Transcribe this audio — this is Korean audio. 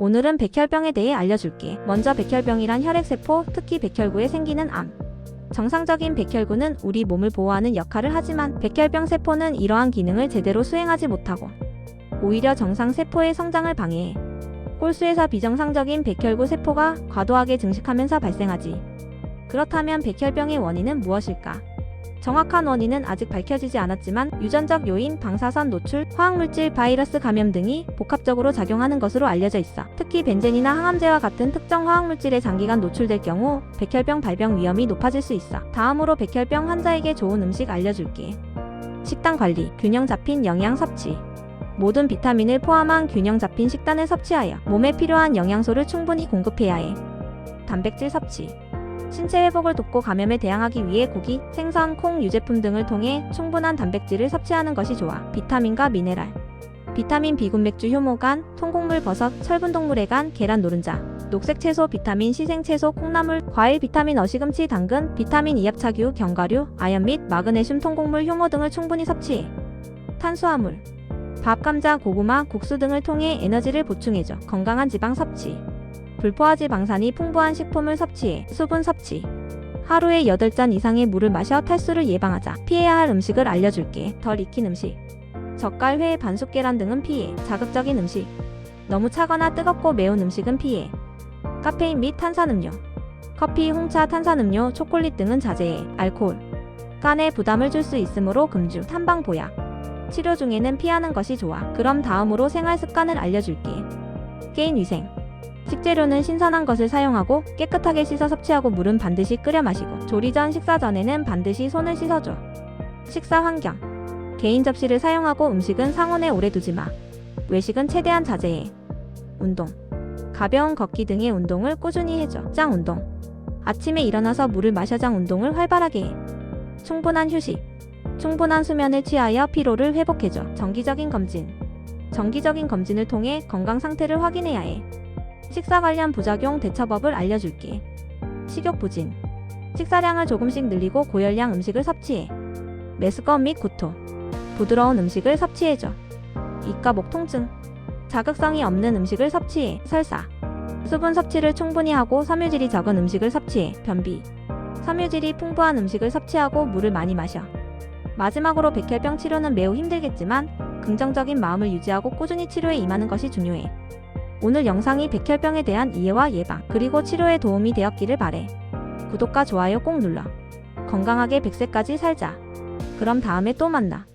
오늘은 백혈병에 대해 알려줄게. 먼저 백혈병이란 혈액세포, 특히 백혈구에 생기는 암. 정상적인 백혈구는 우리 몸을 보호하는 역할을 하지만 백혈병 세포는 이러한 기능을 제대로 수행하지 못하고 오히려 정상 세포의 성장을 방해해. 꼴수에서 비정상적인 백혈구 세포가 과도하게 증식하면서 발생하지. 그렇다면 백혈병의 원인은 무엇일까? 정확한 원인은 아직 밝혀지지 않았지만 유전적 요인, 방사선 노출, 화학물질, 바이러스 감염 등이 복합적으로 작용하는 것으로 알려져 있어. 특히 벤젠이나 항암제와 같은 특정 화학물질에 장기간 노출될 경우 백혈병 발병 위험이 높아질 수 있어. 다음으로 백혈병 환자에게 좋은 음식 알려줄게. 식단 관리, 균형 잡힌 영양 섭취. 모든 비타민을 포함한 균형 잡힌 식단을 섭취하여 몸에 필요한 영양소를 충분히 공급해야 해. 단백질 섭취. 신체 회복을 돕고 감염에 대항하기 위해 고기, 생선, 콩, 유제품 등을 통해 충분한 단백질을 섭취하는 것이 좋아. 비타민과 미네랄. 비타민 비군 맥주 효모간, 통곡물 버섯, 철분 동물의 간, 계란 노른자. 녹색 채소, 비타민 C 생채소, 콩나물, 과일, 비타민 어 시금치, 당근, 비타민 이압차규, 견과류, 아연 및 마그네슘 통곡물 효모 등을 충분히 섭취해. 탄수화물. 밥, 감자, 고구마, 국수 등을 통해 에너지를 보충해줘. 건강한 지방 섭취. 불포화지 방산이 풍부한 식품을 섭취해 수분 섭취. 하루에 8잔 이상의 물을 마셔 탈수를 예방하자. 피해야 할 음식을 알려줄게. 덜 익힌 음식. 젓갈, 회, 반숙 계란 등은 피해. 자극적인 음식. 너무 차거나 뜨겁고 매운 음식은 피해. 카페인 및 탄산음료. 커피, 홍차, 탄산음료, 초콜릿 등은 자제해. 알코올. 간에 부담을 줄 수 있으므로 금주. 탐방 보약. 치료 중에는 피하는 것이 좋아. 그럼 다음으로 생활 습관을 알려줄게. 개인 위생. 식재료는 신선한 것을 사용하고 깨끗하게 씻어 섭취하고 물은 반드시 끓여 마시고 조리 전 식사 전에는 반드시 손을 씻어줘. 식사 환경. 개인 접시를 사용하고 음식은 상온에 오래 두지 마. 외식은 최대한 자제해. 운동. 가벼운 걷기 등의 운동을 꾸준히 해줘. 짱 운동. 아침에 일어나서 물을 마셔 장 운동을 활발하게 해. 충분한 휴식. 충분한 수면을 취하여 피로를 회복해줘. 정기적인 검진. 정기적인 검진을 통해 건강 상태를 확인해야 해. 식사 관련 부작용 대처법을 알려줄게. 식욕 부진. 식사량을 조금씩 늘리고 고열량 음식을 섭취해. 메스꺼움 및 구토. 부드러운 음식을 섭취해줘. 입과 목 통증. 자극성이 없는 음식을 섭취해. 설사. 수분 섭취를 충분히 하고 섬유질이 적은 음식을 섭취해. 변비. 섬유질이 풍부한 음식을 섭취하고 물을 많이 마셔. 마지막으로 백혈병 치료는 매우 힘들겠지만 긍정적인 마음을 유지하고 꾸준히 치료에 임하는 것이 중요해. 오늘 영상이 백혈병에 대한 이해와 예방, 그리고 치료에 도움이 되었기를 바래. 구독과 좋아요 꼭 눌러. 건강하게 100세까지 살자. 그럼 다음에 또 만나.